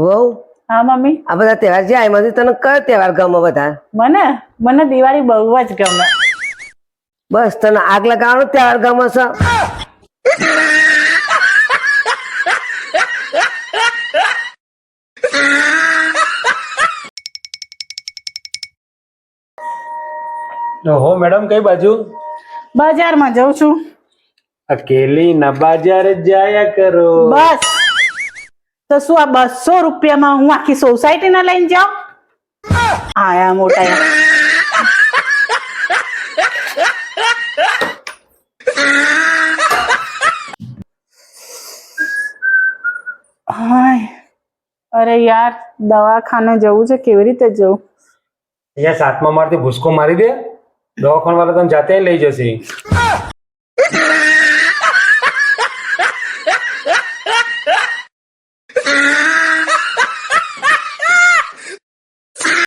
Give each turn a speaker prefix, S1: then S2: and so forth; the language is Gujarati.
S1: વહુ?
S2: હા મમ્મી.
S1: આ બધા તહેવાર છે એમાંથી તને કયો તહેવાર ગમે બધા?
S2: મને? મને દિવાળી બહુ જ ગમે.
S1: બસ તને આગ લગાવવાનો તહેવાર ગમે છે?
S3: ઓહો મેડમ કઈ બાજુ?
S2: બજારમાં જઉં છું.
S3: અકેલી ના બજાર જાયા કરો.
S2: બસ. તો શું આ બસો રૂપિયામાં હું આખી સોસાયટી ના લઈને જાઉં? આયા મોટા અરે યાર, દવાખાને જવું છે, કેવી રીતે જવું?
S3: અહીંયા સાતમા માળથી ભૂસકો મારી દે. દવાખાના વાળા તને જાતે લઈ જશે.